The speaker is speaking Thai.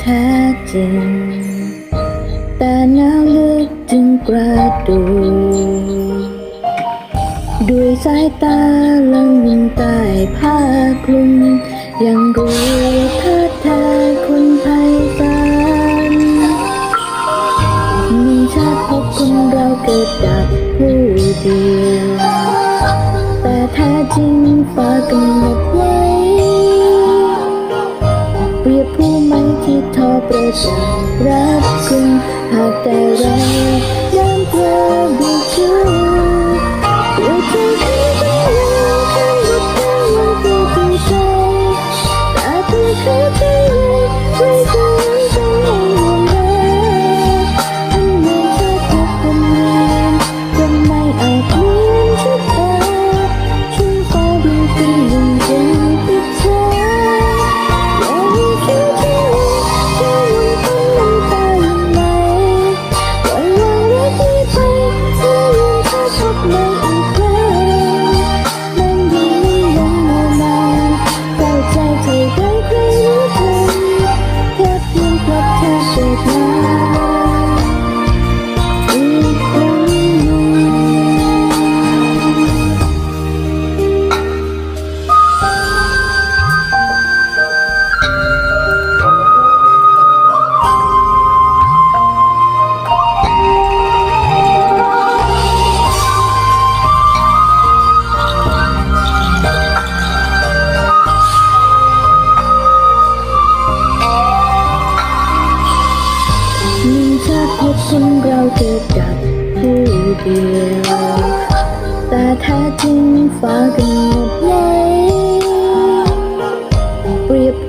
แท้จริง แต่หนาวลึกจึงกระดูด้วยสายตาลังใต้ผ้าคลุมยังรู้เธอ รักคุณหากแต่รัก ชาติพบคนเราเกิดจากผู้เดียว แต่แท้จริงฟ้ากันหมดเลยเปรียบ